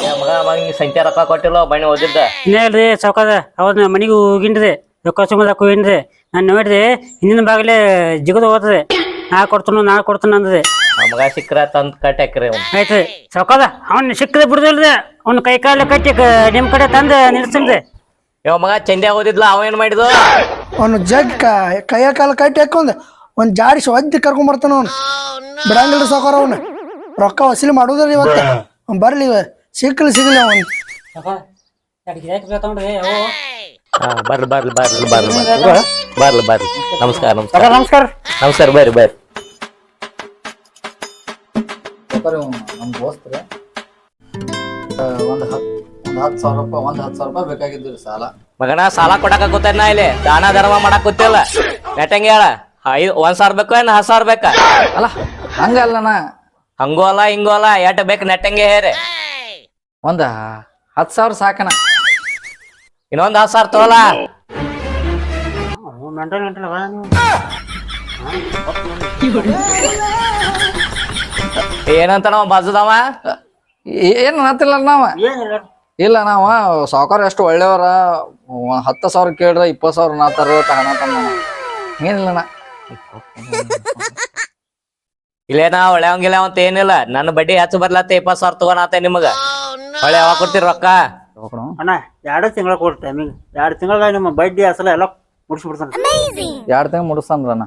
ಏ ಮಗ ಅವಾಗ ನೀ ಸಂತೆ ರೊಕ್ಕ ಕೊಟ್ಟಿಲ್ಲ ಬಣ್ಣಿ ಓದಿದ್ದ ಇನ್ನೇಳ್ರಿ ಸಾವ್ಕಾರ. ಅವನ್ನ ಮನೆಗೆ ಹೋಗಿನ್ರಿ. ರೊಕ್ಕ ಸುಮ್ಮದಕ್ಕೆ ಹೋಗಿನ್ರಿ. ನಾನು ನೋಡ್ರಿ ಹಿಂದಿನ ಬಾಗಲೇ ಜಿಗದ ಹೋಗ್ತದೆ ನಾ ಕೊಡ್ತಾನು ನಾ ಕೊಡ್ತಾನ ಅಂದದೆ ಆ ಮಗ ಸಿಕ್ಕ್ರ ತಂದ್ ಕಟ್ಟಾಕ್ರಿ ಅವ್ನು. ಆಯ್ತು ಸಾವ್ಕಾರ ಅವ್ನ ಸಿಕ್ಕದೆ ಬಿಡ್ದಿಲ್ರಿ. ಅವ್ನ ಕೈ ಕಾಲ ಕಟ್ಟಿ ಕ- ನಿಮ್ ಕಡೆ ತಂದು ನಿಲ್ಸನ್ರಿ. ಇವ ಮಗ ಚಂದ್ಯಾಗ ಓದಿದ್ಲ ಅವ ಏನ್ ಮಾಡಿದ ಅವನು ಜಗ್ ಕೈಯ ಕಾಲ ಕಟ್ಟಿ ಹಾಕೊಂಡ್ ಒಂದ್ ಜಾಡಿಸಿ ಒದ್ದಿ ಕರ್ಕೊಂಡ್ ಬರ್ತಾನ ಅವನು. ಬಿಡಂಗಿಲ್ಲ ಸಾಕಾರ ಅವನು. ರೊಕ್ಕ ವಸೂಲಿ ಮಾಡುದ್ರಿ ಇವತ್ತ. ಅವ್ನ್ ಬರ್ಲಿ ಇವ. ಸಿಕ್ಲಿ ಸಿಗ್ಲಿ ಅವನ್. ಹಾ ಬರ್ಲಿ ಬರ್ಲಿ ಬರ್ಲಿ ಬರ್ಲಿ ಬರ್ಲಿ. ಬರ್ಲಿ ಬರ್ಲಿ. ನಮಸ್ಕಾರ ನಮಸ್ಕಾರ. ನಮಸ್ಕಾರ. ನಮಸ್ಕಾರ ಬರ್ರಿ ಬರ್ರಿ. ನಮ್ಮ ದೋಸ್ತ್ರೆ? ಒಂದು ಹತ್ತು ಒಂದು ಹತ್ತು ಸಾವಿರ ರೂಪಾಯಿ ಒಂದು ಹತ್ತು ಸಾವಿರ ರೂಪಾಯಿ ಬೇಕಾಗಿದ್ದು ರೀ ಸಾಲ. ಮಗನ ಸಾಲ ಕೊಡಕ ಗೊತ್ತೇನ ಇಲ್ಲಿ? ದಾನ ಧರ್ಮ ಮಾಡಕ್ ಕೂತಿಲ್ಲ. ನೆಟ್ಟಂಗೆ ಹೇಳ. ಐದು ಒಂದ್ ಸಾವಿರ ಬೇಕು ಏನ್ ಹತ್ತು ಸಾವಿರ ಬೇಕಾ? ಅಲ್ಲ ಹಂಗಲ್ಲಣ್ಣ ಹಂಗೂ ಅಲ್ಲ ಹಿಂಗೂ ಅಲ್ಲ ಎಟ್ ಬೇಕು ನೆಟ್ಟಂಗೆ ಹೇರಿ ಒಂದ ಹತ್ತು ಸಾವಿರ ಸಾಕಣ ಇನ್ನೊಂದ್ ಹತ್ತು ಸಾವಿರ ತಗೋಲ. ಮೆಂಟಲ್ ಮೆಂಟಲ್ ಏನಂತ ನಾವ್. ಬಾಜುದವ ಏನು ನಾವು? ನಾವ ಇಲ್ಲ ನಾವ ಸಾವುಕಾರ ಎಷ್ಟು ಒಳ್ಳೆಯವರ ಹತ್ತು ಸಾವಿರ ಕೇಳಿದ್ರೆ ಇಪ್ಪತ್ತು ಸಾವಿರ ನಾತಾರ ತಗೋಣತಮ್ಮ ನಾ. ಇಲ್ಲೇನಾ ಹಂಗಿಲ್ಲ ಅಂತ ಏನಿಲ್ಲ. ನನ್ನ ಬಡ್ಡಿ ಹೆಚ್ಚು ಬರ್ಲತ್ತ ಇಪ್ಪತ್ತು ಸಾವಿರ ತಗೋಣಾತ ನಿಮಗ. ಹೊಳೆ ಯಾವಾಗ ಕೊಡ್ತೀರಿ ರೊಕ್ಕ? ಅಣ್ಣ ಎರಡು ತಿಂಗಳ ಕೊಡ್ತ ಟೈಮಿಂಗ್ ಎರಡು ತಿಂಗಳ ನಿಮ್ಮ ಬಡ್ಡಿ ಅಸಲ ಎಲ್ಲ ಮುಡಿಸ್ಬಿಡ್ತಾನೆ. ಎರಡು ತಿಂಗಳು ಮುಡಿಸ್ತಾನ್ರ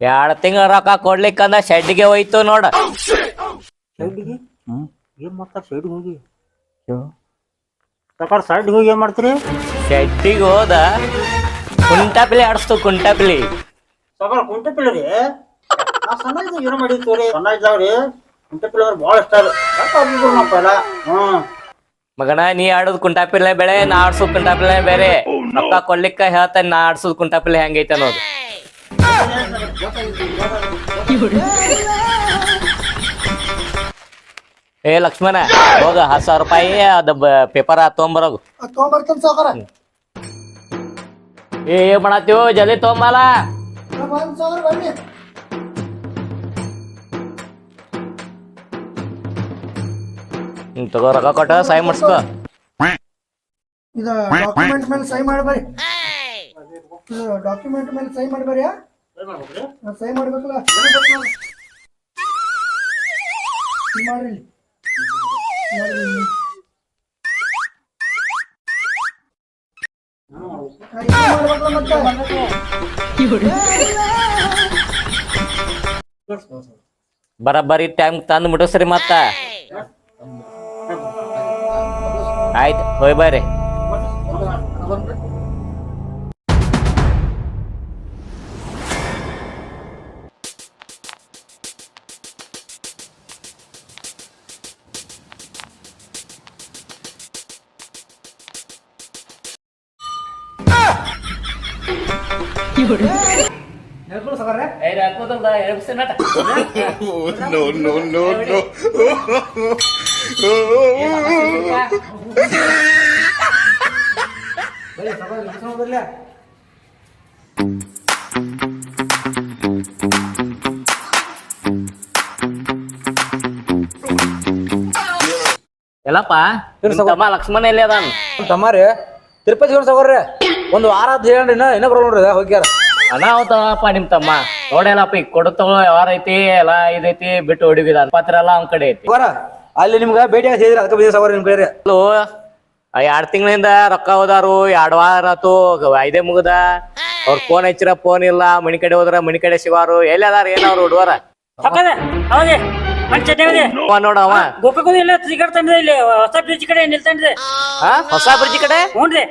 ಎರಡು ತಿಂಗಳ ರೊಕ್ಕ ಕೊಡ್ಲಿಕ್ಕಂದ ಶೆಡ್ಗೆ ಹೋಯ್ತು ನೋಡ. ಶೆಡ್ಗೆ ಹ್ಮ್ ಏನ್ ಮಾಡ್ತಾರೆ ಶೆಡ್ಗೆ ಹೋಗಿ. ತಕಾರ ಸೈಡ್ ಹೋಗಿ ಏನ್ ಮಾಡ್ತೀರಿ ಶೆಡ್ಡಿಗೆ ಹೋದ ಕುಂಟಾಪಿಲಿ ಆಡಿಸ್ತು ಕುಂಟಾಪಿಲಿ ತಕಾರ ಕುಂಟೆ ಪಿಲ್ಲ ರೀ ನಾ ಸಣ್ಣ ಇದ್ದಾಗ ಏನೋ ರೀ ಸಣ್ಣ ಇದ್ದಾಗ ರೀ ಅವ್ರು ಭಾಳ ಇಷ್ಟ ರೀ ನಮ್ಮ ಪೈಲ ಹ್ಮ್ ಮಗನ ನೀ ಆಡೋದ್ ಕುಂಟಾಪಿಲ್ಲ ಬೆಳೆ ನಾ ಆಡ್ಸೋದ್ ಕುಂಟಾಪಿಲ್ಲ ಬೇರೆ ರೊಕ್ಕ ಕೊಲ್ಲಿಕ್ಕ ಹೇಳ್ತಾನೆ ನಾ ಆಡ್ಸೋದ್ ಕುಂಟಾಪಿಲ್ಲ ಹೆಂಗೈತೆ ಅನ್ನೋದು ಏ ಲಕ್ಷ್ಮಣ ಹೋಗ ಹತ್ತು ಸಾವಿರ ರೂಪಾಯಿ ಅದ ಪೇಪರ್ ತೊಗೊಂಬರೋಗು. ತಗೊಂಬರ್ತಾನ ಸಾಕಾರ ಏ ಏ ಮಾಡತ್ತೀವೋ ಜಲ್ದಿ ತೊಗೊಂಬಲ್ಲ ಹ್ಮ್ ತಗೋ ರೊಕ್ಕ ಕೊಟ್ಟ ಸಹಾಯ ಮಾಡಿಸ್ಕೋ. ಇದು ಡಾಕ್ಯುಮೆಂಟ್ ಮೇಲೆ ಸಹಿ ಡಾಕ್ಯುಮೆಂಟ್ ಮೇಲೆ ಸಹಿ ಮಾಡ್ಬೇಕಲ್ಲ. ಮಾಡ್ರಿ. ಬರಬ್ಬರಿ ಟೈಮ್ ತಂದು ಮುಟ್ಟಿಸ್ರಿ ಮತ್ತ? ಆಯ್ತು ಹೋಯ್ ಬರ್ರಿ ಎಲ್ಲಪ್ಪ ನಿಮ್ ತಮ್ಮ ಲಕ್ಷ್ಮಣ ಎಲ್ಲಿ ಅದಾನ? ರೀ. ತಿರುಪತಿ ಸಗೋರ್ರಿ ಒಂದು ವಾರ ಅಂತ ಹೇಳಿ ಇನ್ನ ಇನ್ನೂ ಬರೋಣ ನೋಡ್ರಿ ಹೋಗ್ಯಾರ. ಅನಾಹುತಪ್ಪ ನಿಮ್ ತಮ್ಮ. ನೋಡಲ್ಲಪ್ಪ ಈಗ ಕೊಡು ಯಾರ ಐತಿ ಎಲ್ಲ ಇದೈತಿ ಬಿಟ್ಟು ಹುಡುಗಿದ ಪತ್ರ ಎಲ್ಲ ಅವ್ನ ಕಡೆ ಐತಿ. ಅಲ್ಲಿ ನಿಮ್ಗ ಭೇಟಿ ಆಗಿದ್ರೆ ಅದಕ್ಕೆ ಬಿದ್ದ ಸಗೋರ ನಿಮ್ ಹಲೋ ಎರಡ್ ತಿಂಗಳಿಂದ ರೊಕ್ಕ ಹೋದಾರು ಎರಡ್ ವಾರ ಆತು ಐದೇ ಮುಗದ. ಅವ್ರ ಫೋನ್ ಹಚ್ಚಿರ ಫೋನ್ ಇಲ್ಲ. ಮನಿ ಕಡೆ ಹೋದ್ರ ಮನಿ ಕಡೆ ಶಿವಾರು ಎಲ್ಲಿ ಅದಾರ ಹುಡುಗರ? ಹೌದೇ ಮಂಚ ಚಟ್ನಿ ಅವ ನೋಡ ಅವ. ಗೋಪಿಕೋದು ಇಲ್ಲ ಸಿಗರ್ ತಂದಿದೆ ಇಲ್ಲಿ ಹೊಸ ಬ್ರಿಡ್ಜ್ ಕಡೆ ನಿಲ್ತಂಡಿದೆ? ಹೊಸ ಬ್ರಿಡ್ಜ್ ಕಡೆ? ಹ್ಞೂನ್ರಿ.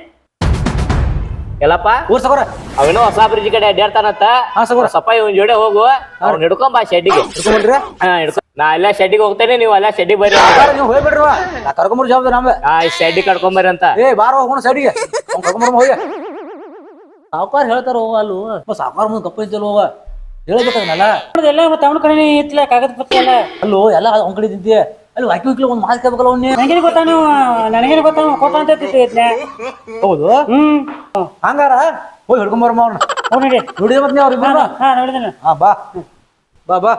ಎಲ್ಲಪ್ಪ? ಊರ್ ಸಗೋರ. ಅವೇನೋ ಹೊಸ ಬ್ರಿಡ್ಜ್ ಕಡೆ ಅಡ್ಡಾಡ್ತಾನತ್ತ ಹಾ ಸಗೋರ. ಸಪ್ಪ ಇವನ್ ಜೋಡೆ ಹೋಗು. ಅವ್ನ ಹಿಡ್ಕೊಂಬ ಶೆಡ್ಡಿಗೆ. ಹಿಡ್ಕೊಂಡ್ರಿ ಹಾ ಹಿಡ್ಕೊ. ನಾ ಎಲ್ಲ ಶೆಡ್ಡಿಗೆ ಹೋಗ್ತೇನೆ ನೀವು ಎಲ್ಲ ಶೆಡ್ಡಿಗೆ ಬರ್ರಿ. ನೀವು ಹೋಗ್ಬಿಡ್ರಿ ನಾ ಕರ್ಕೊಂಬರ್ ಜವಾಬ್ದಾರಿ ನಮ್ಗೆ. ಆ ಶೆಡ್ಡಿಗೆ ಕರ್ಕೊಂಬರ್ರಿ ಅಂತ. ಏ ಬಾರ ಹೋಗೋಣ ಸೈಡಿಗೆ ಕರ್ಕೊಂಬರ್ ಹೋಗಿ. ಸಾವುಕಾರ ಹೇಳ್ತಾರ ಅಲ್ಲೂ? ಸಾಕಾರ ಮುಂದೆ ಕಪ್ಪ ಇದ್ದಲ್ಲ ಹೋಗ ಹೇಳ್ಬೇಕಾಗಲ್ಲ ಎಲ್ಲ ಮತ್ತೆ ಅವನ ಕಡೆ ಇತ್ತಲ್ಲ ಕಾಗದ ಪತ್ರ ಎಲ್ಲ ಅಲ್ಲೋ ಎಲ್ಲ ಅವ್ನ ಕಡೆ ಇದ್ದಿ ಅಲ್ಲಿ ವಾಕಿ ವಕೀಲ ಒಂದು ಮಾತು ಕೇಳ್ಬೇಕಲ್ಲ ಅವ್ನೇ ನನಗೇನು ಗೊತ್ತಾನು ನನಗೇನು ಗೊತ್ತಾನು ಕೊಟ್ಟ ಅಂತ ಇದ್ನೆ? ಹೌದು? ಹ್ಮ್. ಹಂಗಾರ? ಹೋಗಿ ಹಿಡ್ಕೊಂಬರ್ಮ ಅವ್ನ? ಅವ್ನು ನಡಿ. ನೋಡಿದ ಮತ್ತೆ ಅವ್ರ ಇಬ್ಬರು ಹಾ ನೋಡಿದ್ದೇನೆ. ಹಾ ಬಾ. ಬಾ ಬಾ.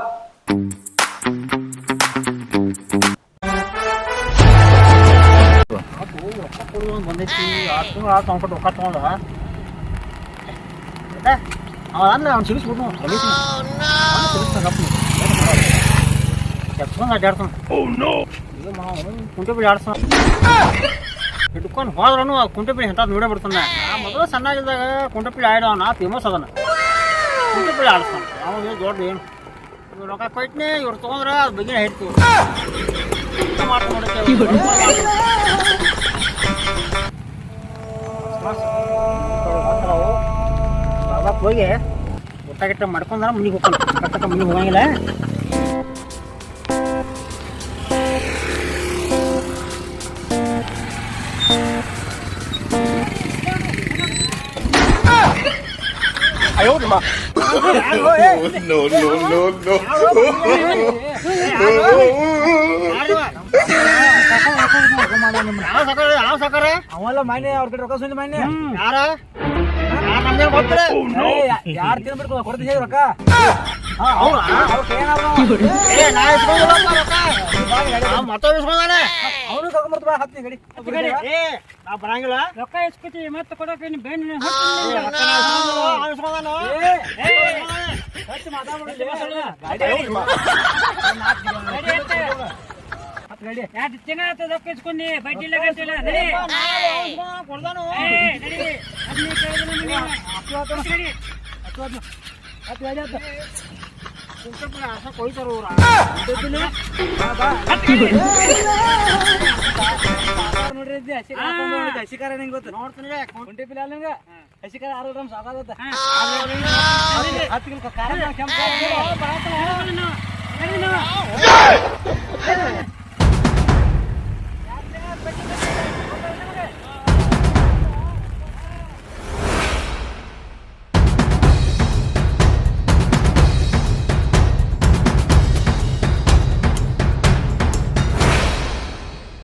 ಬಂದೈತಿ ಆರು ತಿಂಗಳು ಆತು ಅವ್ನ ರೊಕ್ಕ ತಗೊಂಡ ಅವ ಅನ್ನ ಅವ್ನು ಸಿಗಿಸ್ಬಿಟ್ಟು ಎತ್ಕೊಂಡು ಅಡ್ಡಾಡ್ತಾನ ಕುಂಟೆ ಬಿಡಿ ಆಡ್ತಾನ ಹಿಡ್ಕೊಂಡು ಹೋದ್ರೂ ಕುಂಟೆ ಬಿಡಿ ಎಂತ ನೋಡೇ ಬಿಡ್ತಾನೆ ಆ ಮೊದಲು ಸಣ್ಣಾಗಿದ್ದಾಗ ಕುಂಟೆ ಪಿಳಿ ಆಡೋನ ಫೇಮಸ್ ಅದನ್ನ ಕುಂಟೆ ಪಿಳಿ ಆಡಿಸ್ತಾನೆ ಅವನು ದೊಡ್ಡ ಏನು ರೊಕ್ಕ ಕೊಯ್ಟ್ನೆ ಇವ್ರು ತೊಗೊಂಡ್ರೆ ಅದು ಬಗ್ಗೆ ಹೇಳ್ತೀವಿ ಹೋಗಿ ಊಟ ಗಿಟ್ಟ ಮಾಡ್ಕೊಂಡ್ರ ಮನಿಗೆ ಹೋಗ್ತಾನೆ ಮನಿಗೆ ಹೋಗಂಗಿಲ್ಲ ಯಾವ ಸಕಾರ ಅವೆಲ್ಲ ಮಾನ್ಯ ಅವ್ರ ಕಡೆ ರೊಕ್ಕ ಸುಂದಿ ಮಾನ್ಯ. ಯಾರ? ಯಾರ ನಮ್ಗೆ ಗೊತ್ತಿಲ್ಲ ಯಾರು ತಿನ್ಬಿಟ್ಟು ಕೊಡ್ತೀನಿ ರೊಕ್ಕ. ಅವ್ರ? ಏನಾದ್ರು ಏ ನಾ ಇಸ್ಕೊಂಡಿಲ್ಲಪ್ಪ ರೊಕ್ಕ. ಅವನು ಕರ್ಕೊಂಬರ್ತ ಬಾ ಹತ್ತಿ ಗಡಿ. ಏ ನಾ ಬರಂಗಿಲ್ಲ. ರೊಕ್ಕ ಇಸ್ಕೊತಿ ಮತ್ತೆ ಕೊಡಕ್ಕೆ ನೀನು ಬೇಡ ಹತ್ತಿ ಎರಡು ರೊಕ್ಕ ಬಡ್ಡಿ ಇಲ್ಲ ಗಂಟಿಲ್ಲ ನಡಿ. ಕೊಡ್ದಾನು. ನಡಿ ಹತ್ತು ಹತ್ತು. ಹತ್ತು ಆಸ ಕೊಯ್ತಾರ ಅವ್ರ ನೋಡ್ರಿ ಇದ್ದಿ, ಹಸಿ ಖಾರ ತಂದು ನೋಡಿ, ಹಸಿ ಖಾರ ನಿಂಗೆ ಗೊತ್ತು ನೋಡ್ತೀನಿ ಕುಂಟಿ ಪಿಲ್ಲ ನಿಂಗೆ ಹಸಿ ಖಾರ ಆರು ಗ್ರಾಮ್ ಸಾಕಾಗುತ್ತೆ. ಹತ್ತು ಕಿಲೋ ಕೆಂಪು